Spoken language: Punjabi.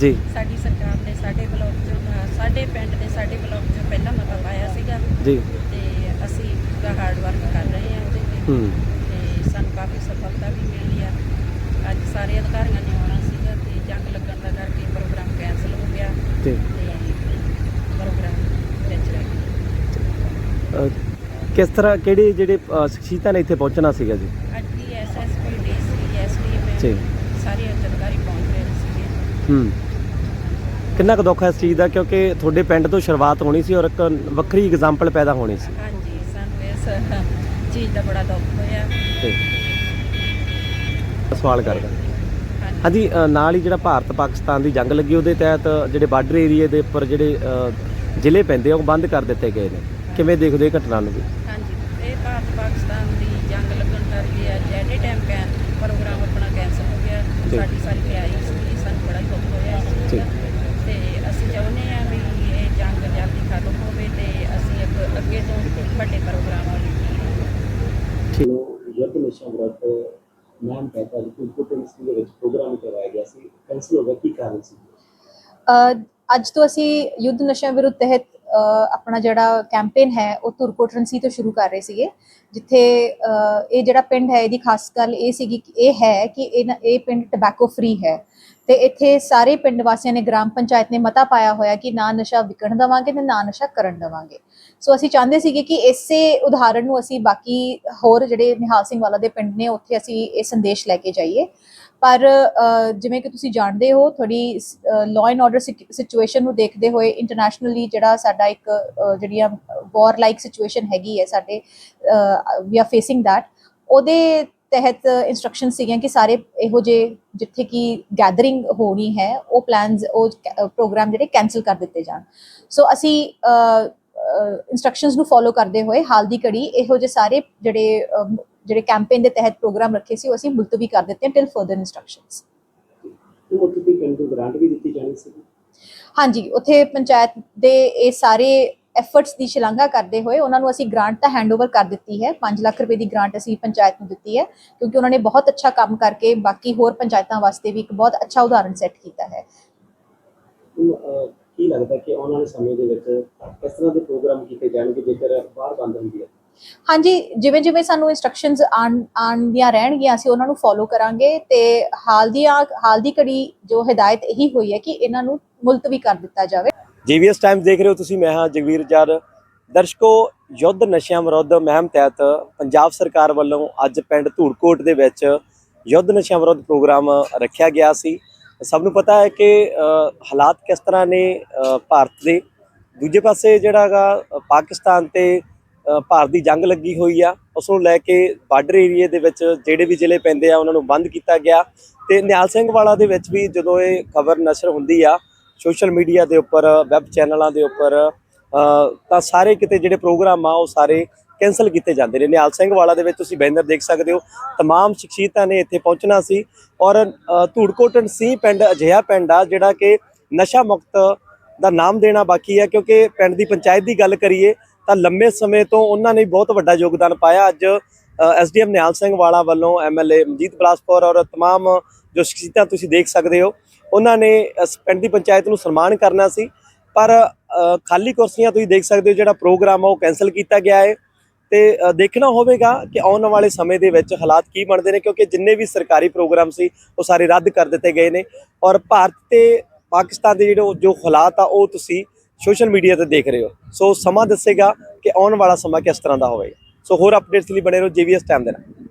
ਜੀ। ਸਾਡੀ ਸਰਕਾਰ ਨੇ ਸਾਡੇ ਬਲਾਕ ਚੋਂ ਅ, ਸਾਡੇ ਪਿੰਡ ਦੇ ਸਾਡੇ ਬਲਾਕ ਚੋਂ ਪਹਿਲਾਂ ਮਤਾ ਪਾਇਆ ਸੀਗਾ ਜੀ। ਤੇ ਅਸੀਂ ਪੂਰਾ ਹਾਰਡ ਵਰਕ ਕਰ ਰਹੇ ਹਾਂ ਉਹਦੇ ਤੇ। ਹੂੰ। ਤੇ ਸਾਨੂੰ ਕਾਫੀ ਸਫਲਤਾ ਵੀ ਮਿਲੀ ਆ। ਅੱਜ ਸਾਰੇ ਅਧਿਕਾਰੀਆਂ ਨੇ ਆਉਣਾ ਸੀਗਾ ਤੇ ਜੰਗ ਲੱਗਣ ਦਾ ਕਰਕੇ ਪ੍ਰੋਗਰਾਮ ਕੈਂਸਲ ਹੋ ਗਿਆ। ਜੀ ਤੇ ਪ੍ਰੋਗਰਾਮ ਵਿੱਚ ਰਹਿ ਗਿਆ ਅ, ਕਿਸ ਤਰ੍ਹਾਂ ਕਿਹੜੀ ਜਿਹੜੇ ਅ, ਸ਼ਖਸੀਅਤਾਂ ਨੇ ਇੱਥੇ ਪਹੁੰਚਣਾ ਸੀਗਾ ਜੀ? ਅੱਜ ਦੀ ਐਸਐਸਪੀ ਡੀਸੀ ਐਸਡੀਐਮ ਜੀ। ਸਾਰੇ ਅਧਿਕਾਰੀ ਹੂੰ। ਕਿੰਨਾ ਕੁ ਦੁੱਖ ਹੈ ਇਸ ਚੀਜ਼ ਦਾ? ਕਿਉਂਕਿ ਤੁਹਾਡੇ ਪਿੰਡ ਤੋਂ ਸ਼ੁਰੂਆਤ ਹੋਣੀ ਸੀ ਔਰ ਇੱਕ ਵੱਖਰੀ ਐਗਜ਼ਾਮਪਲ ਪੈਦਾ ਹੋਣੀ ਸੀ। ਹਾਂਜੀ ਸਾਨੂੰ ਇਸ ਚੀਜ਼ ਦਾ ਬੜਾ ਦੁੱਖ ਹੋਇਆ। ਤੇ ਸਵਾਲ ਕਰਦਾ। ਹਾਂਜੀ। ਨਾਲ ਹੀ ਜਿਹੜਾ ਭਾਰਤ ਪਾਕਿਸਤਾਨ ਦੀ ਜੰਗ ਲੱਗੀ ਉਹਦੇ ਤਹਿਤ ਜਿਹੜੇ ਬਾਰਡਰ ਏਰੀਏ ਦੇ ਉੱਪਰ ਜਿਹੜੇ ਜ਼ਿਲ੍ਹੇ ਪੈਂਦੇ ਆ ਉਹ ਬੰਦ ਕਰ ਦਿੱਤੇ ਗਏ ਨੇ। ਕਿਵੇਂ ਦੇਖਦੇ ਘਟਨਾ ਨੂੰ ਹਾਂਜੀ ਇਹ ਭਾਰਤ ਪਾਕਿਸਤਾਨ ਦੀ ਜੰਗ ਲੱਗਣ ਕਰਕੇ ਅੱਜ ਏ ਟਾਈਮ ਪ੍ਰੋਗਰਾਮ ਆਪਣਾ ਕੈਂਸਲ ਹੋ ਗਿਆ। ਸਾਡੀ ਸਾਰੀ ਤਿਆਰੀ ਸੀ ਬੜਾ ਦੁੱਖ ਹੋਇਆ ਦਾ ਤੇ ਅਸੀਂ ਚਾਹੁੰਦੇ ਹਾਂ ਵੀ ਇਹ ਜੰਗ ਜਲਦੀ ਖਤਮ ਹੋਵੇ ਤੇ ਅਸੀਂ ਅੱਗ- ਅੱਗੇ ਤੋਂ ਵੱਡੇ ਪ੍ਰੋਗਰਾਮ ਵਾਲੀ ਠੀਕ ਯੁੱਧ ਨਸ਼ਾ ਵਿਰੁੱਧ ਨਾਮ ਕਹਿੰਦਾ ਕਿ ਕੁਟਿੰਗ ਦੇ ਵਿੱਚ ਪ੍ਰੋਗਰਾਮ ਕਰਵਾਇਆ ਗਿਆ ਸੀ ਕੈਂਸਲ ਹੋ। ਗਿਆ ਕੀ ਕਾਰਨ ਸੀ ਅ, ਅੱਜ ਤੋਂ ਅਸੀਂ ਯੁੱਧ ਨਸ਼ਿਆਂ ਵਿਰੁੱਧ ਤਹਿਤ ਆਪਣਾ ਜਿਹੜਾ ਕੈਂਪੇਨ ਹੈ, ਉਹ ਧੁਰਕੋਟ ਰਣਸੀ ਤੋਂ ਸ਼ੁਰੂ ਕਰ ਰਹੇ ਸੀਗੇ, ਜਿੱਥੇ ਇਹ ਜਿਹੜਾ ਪਿੰਡ ਹੈ, ਇਹਦੀ ਖਾਸ ਗੱਲ ਇਹ ਸੀਗੀ ਕਿ ਇਹ ਹੈ ਕਿ ਇਹ ਇਹ ਪਿੰਡ ਟਬੈਕੋ ਫ੍ਰੀ ਹੈ। ਤੇ ਇੱਥੇ ਸਾਰੇ ਪਿੰਡ ਵਾਸੀਆਂ ਨੇ, ਗ੍ਰਾਮ ਪੰਚਾਇਤ ਨੇ ਮਤਾ ਪਾਇਆ ਹੋਇਆ ਕਿ ਨਾ ਨਸ਼ਾ ਵਿਕਣ ਦੇਵਾਂਗੇ ਤੇ ਨਾ ਨਸ਼ਾ ਕਰਨ ਦੇਵਾਂਗੇ। ਸੋ ਅਸੀਂ ਚਾਹੁੰਦੇ ਸੀਗੇ ਕਿ ਇਸੇ ਉਦਾਹਰਣ ਨੂੰ ਅਸੀਂ ਬਾਕੀ ਹੋਰ ਜਿਹੜੇ ਨਿਹਾਲ ਸਿੰਘ ਵਾਲਾ ਦੇ ਪਿੰਡ ਨੇ, ਉੱਥੇ ਅਸੀਂ ਇਹ ਸੰਦੇਸ਼ ਲੈ ਕੇ ਜਾਈਏ। ਪਰ ਜਿਵੇਂ ਕਿ ਤੁਸੀਂ ਜਾਣਦੇ ਹੋ ਥੋੜੀ ਲਾਅ ਐਂਡ ਆਰਡਰ ਸਿਚੁਏਸ਼ਨ ਨੂੰ ਦੇਖਦੇ ਹੋਏ ਇੰਟਰਨੈਸ਼ਨਲੀ ਜਿਹੜਾ ਸਾਡਾ ਇੱਕ ਜਿਹੜੀਆਂ ਜਿਹੜੀ ਵਾਰ ਲਾਈਕ ਸਿਚੁਏਸ਼ਨ ਹੈਗੀ ਹੈ ਸਾਡੇ ਵੀ ਆਰ ਫੇਸਿੰਗ ਥੈਟ ਉਹਦੇ ਤਹਿਤ ਇਨਸਟਰਕਸ਼ਨ ਸੀਗੀਆਂ ਕਿ ਸਾਰੇ ਇਹੋ ਜਿਹੇ ਜਿੱਥੇ ਕਿ ਗੈਦਰਿੰਗ ਹੋਣੀ ਹੈ, ਉਹ ਪਲਾਨਸ ਉਹ ਪ੍ਰੋਗਰਾਮ ਜਿਹੜੇ ਕੈਨਸਲ ਕਰ ਦਿੱਤੇ ਜਾਣ। ਸੋ ਅਸੀਂ ਇਨਸਟਰਕਸ਼ਨਸ ਨੂੰ ਫੋਲੋ ਕਰਦੇ ਹੋਏ ਹਾਲ ਦੀ ਘੜੀ ਇਹੋ ਜਿਹੇ ਸਾਰੇ ਜਿਹੜੇ ਜਿਹੜੇ ਕੈਂਪੇਨ ਦੇ ਤਹਿਤ ਪ੍ਰੋਗਰਾਮ ਰੱਖੇ ਸੀ ਉਹ ਅਸੀਂ ਮੁਲਤਵੀ ਕਰ ਦਿੱਤੇ ਟਿਲ ਫਰਦਰ ਇਨਸਟਰਕਸ਼ਨਸ ਗ੍ਰਾਂਟ ਵੀ ਦਿੱਤੀ ਜਾਣੀ ਸੀ। ਹਾਂਜੀ ਉੱਥੇ ਪੰਚਾਇਤ ਦੇ ਇਹ ਸਾਰੇ ਐਫਰਟਸ ਦੀ ਸ਼ਲਾਘਾ ਕਰਦੇ ਹੋਏ ਉਹਨਾਂ ਨੂੰ ਅਸੀਂ ਗ੍ਰਾਂਟ ਤਾਂ ਹੈਂਡਓਵਰ ਕਰ ਦਿੱਤੀ ਹੈ। 5 ਲੱਖ ਰੁਪਏ ਦੀ ਗ੍ਰਾਂਟ ਅਸੀਂ ਪੰਚਾਇਤ ਨੂੰ ਦਿੱਤੀ ਹੈ ਕਿਉਂਕਿ ਉਹਨਾਂ ਨੇ ਬਹੁਤ ਅੱਛਾ ਕੰਮ ਕਰਕੇ ਬਾਕੀ ਹੋਰ ਪੰਚਾਇਤਾਂ ਵਾਸਤੇ ਵੀ ਇੱਕ ਬਹੁਤ ਅੱਛਾ ਉਦਾਹਰਣ ਸੈੱਟ ਕੀਤਾ ਹੈ। ਕੀ ਲੱਗਦਾ ਕਿ ਆਉਣ ਵਾਲੇ ਸਮੇਂ ਦੇ ਵਿੱਚ ਕਿਸ ਤਰ੍ਹਾਂ ਦੇ ਪ੍ਰੋਗਰਾਮ ਕੀਤੇ ਜਾਣਗੇ ਜੇਕਰ ਬਾਹਰ ਬੰਦ ਹੁੰਦੀ ਹੈ? ਹਾਂਜੀ, ਜਿਵੇਂ ਜਿਵੇਂ ਸਾਨੂੰ ਇਨਸਟਰਕਸ਼ਨਸ ਆਉਂਦੀਆਂ ਰਹਿਣਗੀਆਂ, ਅਸੀਂ ਉਹਨਾਂ ਨੂੰ ਫੋਲੋ ਕਰਾਂਗੇ ਤੇ ਹਾਲ ਦੀ ਹਾਲ ਦੀ ਘੜੀ ਜੋ ਹਦਾਇਤ ਇਹੀ ਹੋਈ ਹੈ ਕਿ ਇਹਨਾਂ ਨੂੰ ਮੁਲਤਵੀ ਕਰ ਦਿੱਤਾ ਜਾਵੇ। ਜੀਵੀਐਸ ਟਾਈਮਸ ਦੇਖ ਰਹੇ ਹੋ ਤੁਸੀਂ, ਮੈਂ ਹਾਂ ਜਗਵੀਰ ਜਰ। ਦਰਸ਼ਕੋ, ਯੁੱਧ ਨਸ਼ਿਆਂ ਵਿਰੁੱਧ ਮਹਿਮ ਤਹਿਤ ਪੰਜਾਬ ਸਰਕਾਰ ਵੱਲੋਂ ਅੱਜ ਪਿੰਡ ਧੂੜਕੋਟ ਦੇ ਵਿੱਚ ਯੁੱਧ ਨਸ਼ਿਆਂ ਵਿਰੁੱਧ ਪ੍ਰੋਗਰਾਮ ਰੱਖਿਆ ਗਿਆ ਸੀ। ਸਭ ਨੂੰ ਪਤਾ ਹੈ ਕਿ ਹਾਲਾਤ ਕਿਸ ਤਰ੍ਹਾਂ ਨੇ ਭਾਰਤ ਦੇ। ਦੂਜੇ ਪਾਸੇ ਜਿਹੜਾ ਹੈਗਾ ਪਾਕਿਸਤਾਨ ਤੇ ਭਾਰਤ ਦੀ ਜੰਗ ਲੱਗੀ ਹੋਈ ਆ ਉਸ ਨੂੰ ਲੈ ਕੇ ਬਾਰਡਰ ਏਰੀਏ ਦੇ ਵਿੱਚ ਜਿਹੜੇ ਵੀ ਜ਼ਿਲ੍ਹੇ ਪੈਂਦੇ ਆ ਉਹਨਾਂ ਨੂੰ ਬੰਦ ਕੀਤਾ ਗਿਆ ਤੇ ਨਿਹਾਲ ਸਿੰਘ ਵਾਲਾ ਦੇ ਵਿੱਚ ਵੀ ਜਦੋਂ ਇਹ ਖਬਰ ਨਸ਼ਰ ਹੁੰਦੀ ਆ ਸੋਸ਼ਲ ਮੀਡੀਆ ਦੇ ਉੱਪਰ ਵੈਬ ਚੈਨਲਾਂ ਦੇ ਉੱਪਰ ਅ, ਤਾਂ ਸਾਰੇ ਕਿਤੇ ਜਿਹੜੇ ਪ੍ਰੋਗਰਾਮ ਆ ਉਹ ਸਾਰੇ ਕੈਨਸਲ ਕੀਤੇ ਜਾਂਦੇ ਨੇ ਨਿਹਾਲ ਸਿੰਘ ਵਾਲਾ ਦੇ ਵਿੱਚ ਤੁਸੀਂ ਬੈਨਰ ਦੇਖ ਸਕਦੇ ਹੋ तमाम ਸ਼ਖਸੀਅਤਾਂ ਨੇ ਇੱਥੇ ਪਹੁੰਚਣਾ ਸੀ ਔਰ ਅ, ਧੂੜਕੋਟਨ ਸੀ ਪਿੰਡ ਅਜਿਹਾ ਪਿੰਡ ਆ ਜਿਹੜਾ ਕਿ ਨਸ਼ਾ ਮੁਕਤ ਦਾ ਨਾਮ ਦੇਣਾ ਬਾਕੀ ਹੈ ਕਿਉਂਕਿ ਪਿੰਡ ਦੀ ਪੰਚਾਇਤ ਦੀ ਗੱਲ ਕਰੀਏ ਤਾਂ ਲੰਮੇ ਸਮੇਂ ਤੋਂ ਉਹਨਾਂ ਨੇ ਬਹੁਤ ਵੱਡਾ ਯੋਗਦਾਨ ਪਾਇਆ ਅੱਜ ਐਸਡੀਐਮ ਨਿਹਾਲ ਸਿੰਘ ਵਾਲਾ ਵੱਲੋਂ ਐਮਐਲਏ ਮਨਜੀਤ ਬਲਾਸਪੁਰ ਔਰ तमाम ਜੋ ਸ਼ਖਸੀਅਤਾਂ ਤੁਸੀਂ ਦੇਖ ਸਕਦੇ ਹੋ ਉਹਨਾਂ ਨੇ ਇਸ ਪਿੰਡ ਦੀ ਪੰਚਾਇਤ ਨੂੰ ਸਨਮਾਨ ਕਰਨਾ ਸੀ ਪਰ ਅ, ਖਾਲੀ ਕੁਰਸੀਆਂ ਤੁਸੀਂ ਦੇਖ ਸਕਦੇ ਹੋ ਜਿਹੜਾ ਪ੍ਰੋਗਰਾਮ ਆ ਉਹ ਕੈਨਸਲ ਕੀਤਾ ਗਿਆ ਹੈ ਤੇ ਅ, ਦੇਖਣਾ ਹੋਵੇਗਾ ਕਿ ਆਉਣ ਵਾਲੇ ਸਮੇਂ ਦੇ ਵਿੱਚ ਹਾਲਾਤ ਕੀ ਬਣਦੇ ਨੇ ਕਿਉਂਕਿ ਜਿੰਨੇ ਵੀ ਸਰਕਾਰੀ ਪ੍ਰੋਗਰਾਮ ਸੀ ਉਹ ਸਾਰੇ ਰੱਦ ਕਰ ਦਿੱਤੇ ਗਏ ਨੇ ਔਰ ਭਾਰਤ ਤੇ ਪਾਕਿਸਤਾਨ ਦੇ ਜਿਹੜੇ ਉਹ- ਜੋ ਹਾਲਾਤ ਆ ਉਹ ਤੁਸੀਂ ਸੋਸ਼ਲ ਮੀਡੀਆ ਤੇ ਦੇਖ ਰਹੇ ਹੋ। ਸੋ ਸਮਾਂ ਦੱਸੇਗਾ ਕਿ ਆਉਣ ਵਾਲਾ ਸਮਾਂ ਕਿਸ ਤਰ੍ਹਾਂ ਦਾ ਹੋਵੇਗਾ। ਸੋ ਹੋਰ ਅਪਡੇਟਸ ਲਈ ਬਣੇ ਰਹੋ ਜੀਵੀਐਸ ਟਾਈਮ ਦੇ ਨਾਲ।